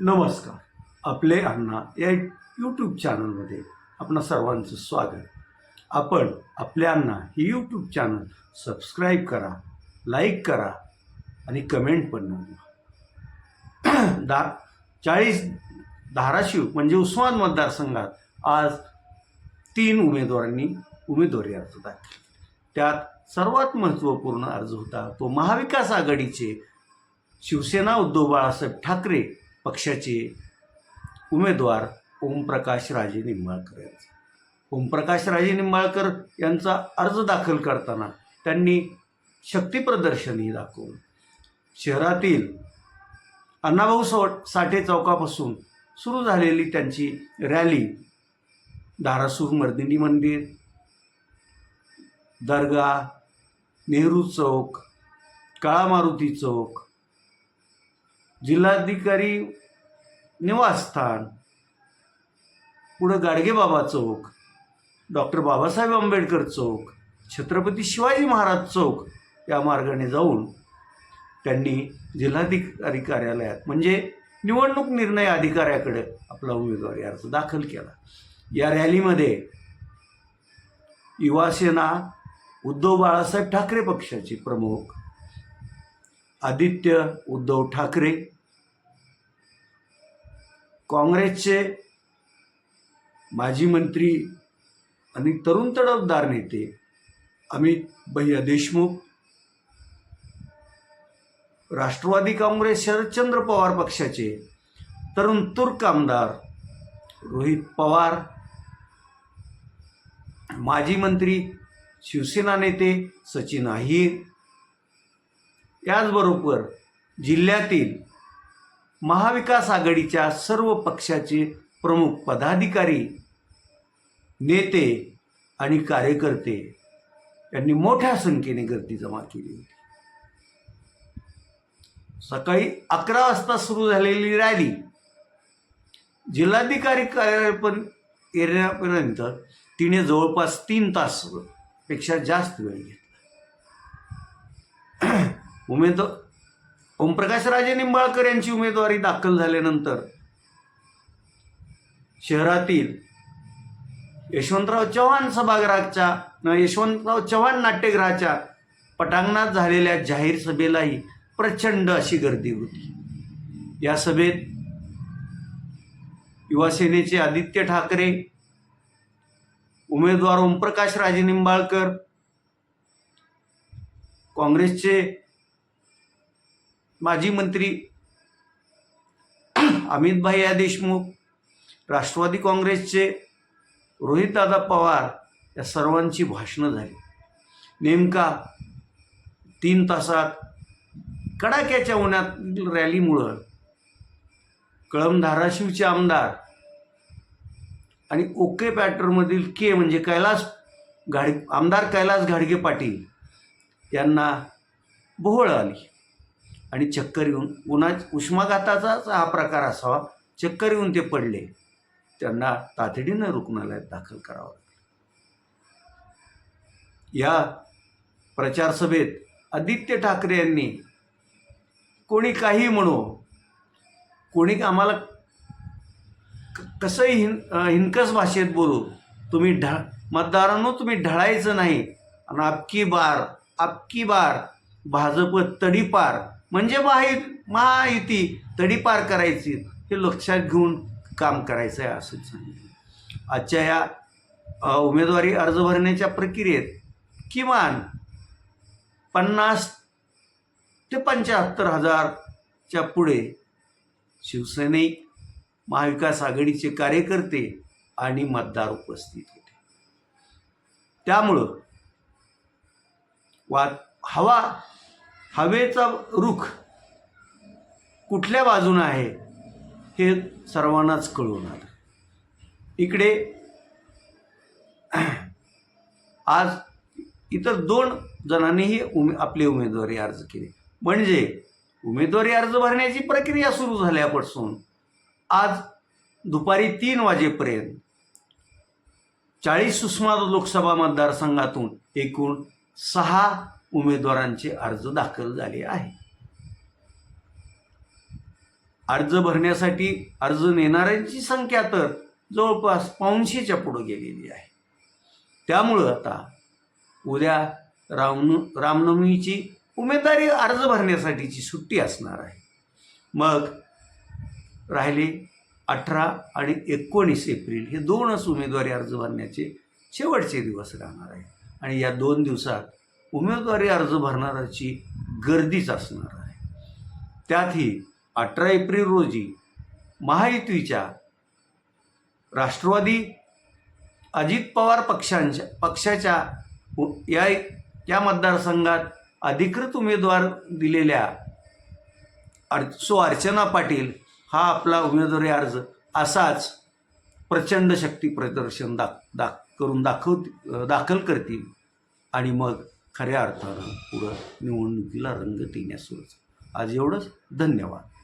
नमस्कार. आपले अण्णा या यूट्यूब चॅनलमध्ये आपणा सर्वांचं स्वागत. आपण आपल्या अण्णा हे यूट्यूब चॅनल सबस्क्राईब करा लाईक करा आणि कमेंट पण नोंदवा. दा चाळीस धाराशिव म्हणजे उस्मान मतदारसंघात आज तीन उमेदवारांनी उमेदवारी अर्ज दाखल त्यात सर्वात महत्त्वपूर्ण अर्ज होता तो महाविकास आघाडीचे शिवसेना उद्धव बाळासाहेब ठाकरे पक्षाचे उमेदवार ओमप्रकाश राजे निंबाळकर यांचा. ओमप्रकाश राजे निंबाळकर यांचा अर्ज दाखल करताना त्यांनी शक्तीप्रदर्शनही दाखवलं शहरातील अण्णाभाऊ सो साठे चौकापासून सुरू झालेली त्यांची रॅली धारासूर मर्दिनी मंदिर दर्गा नेहरू चौक काळा मारुती चौक जिल्हाधिकारी निवासस्थान पुढं गाडगेबाबा चौक डॉक्टर बाबासाहेब आंबेडकर चौक छत्रपती शिवाजी महाराज चौक या मार्गाने जाऊन त्यांनी जिल्हाधिकारी कार्यालयात म्हणजे निवडणूक निर्णय अधिकाऱ्याकडे आपला उमेदवारी अर्ज दाखल केला. या रॅलीमध्ये युवासेना उद्धव बाळासाहेब ठाकरे पक्षाचे प्रमुख आदित्य उद्धव ठाकरे काँग्रेसचे माजी मंत्री आणि तरुण तडफदार नेते अमित भैया देशमुख राष्ट्रवादी काँग्रेस शरदचंद्र पवार पक्षाचे तरुण तुर्क आमदार रोहित पवार माजी मंत्री शिवसेना नेते सचिन अहिर याचबरोबर जिल्ह्यातील महाविकास आघाडीच्या सर्व पक्षाचे प्रमुख पदाधिकारी नेते आणि कार्यकर्ते यांनी मोठ्या संख्येने गर्दी जमा केली होती. सकाळी अकरा वाजता सुरू झालेली रॅली जिल्हाधिकारी कार्यालय पण येण्यापर्यंत तिने जवळपास तीन तासपेक्षा जास्त वेळ घेतला. उमेदवार ओमप्रकाश राजे निंबाळकर यांची उमेदवारी दाखल झाल्यानंतर शहरातील यशवंतराव चव्हाण सभागृहाच्या यशवंतराव चव्हाण नाट्यगृहाच्या पटांगणात झालेल्या जाहीर सभेलाही प्रचंड अशी गर्दी होती. या सभेत युवासेनेचे आदित्य ठाकरे उमेदवार ओमप्रकाश राजे निंबाळकर काँग्रेसचे माजी मंत्री अमित भैया देशमुख राष्ट्रवादी काँग्रेसचे रोहितदादा पवार या सर्वांची भाषणं झाली. नेमका तीन तासात कडाक्याच्या उन्हात रॅलीमुळं कळम धाराशिवचे आमदार आणि ओके पॅटर्नमधील के म्हणजे कैलास घाड आमदार कैलास घाडगे पाटील यांना बोहळ आली. आणि चक्कर येऊन उन्हा उष्माघाताचाच हा प्रकार असावा. चक्कर येऊन ते पडले. त्यांना तातडीनं रुग्णालयात दाखल करावं लागलं. या प्रचार सभेत आदित्य ठाकरे यांनी कोणी काही म्हणो कोणी आम्हाला क- कसंही हिन हिनकस भाषेत बोलू तुम्ही ढ मतदारांनो तुम्ही ढळायचं नाही. आणि अबकी बार अबकी बार भाजप तडीपार म्हणजे महायु महायुती तडीपार करायची. हे लक्षात घेऊन काम करायचं आहे असं सांगितलं आजच्या या उमेदवारी अर्ज भरण्याच्या प्रक्रियेत किमान पन्नास ते पंच्याहत्तर हजारच्या पुढे शिवसैनिक महाविकास आघाडीचे कार्यकर्ते आणि मतदार उपस्थित होते. त्यामुळं वा हवा हवेचा रुख कुठल्या बाजूनं आहे हे सर्वांनाच कळून आलं. इकडे आज इतर दोन जणांनीही उमे आपले उमेदवारी अर्ज केले. म्हणजे उमेदवारी अर्ज भरण्याची प्रक्रिया सुरू झाल्यापासून आज दुपारी तीन वाजेपर्यंत चाळीस सुषमा लोकसभा मतदारसंघातून एकूण सहा उमेदवारांचे अर्ज दाखल झाले आहे. अर्ज भरण्यासाठी अर्ज नेणाऱ्यांची संख्या तर जवळपास पाऊनशेच्या पुढं गेलेली आहे. त्यामुळं आता उद्या रामन रामनवमीची उमेदवारी अर्ज भरण्यासाठीची सुट्टी असणार आहे. मग राहिले अठरा आणि एकोणीस एप्रिल हे दोनच उमेदवारी अर्ज भरण्याचे शेवटचे दिवस राहणार आहे. आणि या दोन दिवसात उमेदवारी अर्ज भरणाऱ्याची गर्दीच असणार आहे. त्यातही अठरा एप्रिल रोजी महायुतीच्या राष्ट्रवादी अजित पवार पक्षांच्या पक्षाच्या या या मतदारसंघात अधिकृत उमेदवार दिलेल्या अर सो अर्चना पाटील हा आपला उमेदवारी अर्ज असाच प्रचंड शक्ती प्रदर्शन दाख दाख करून दाखव दाखल करतील आणि मग खऱ्या अर्थानं पुढं निवडणुकीला रंग देण्यास सुरू. आज एवढंच. धन्यवाद.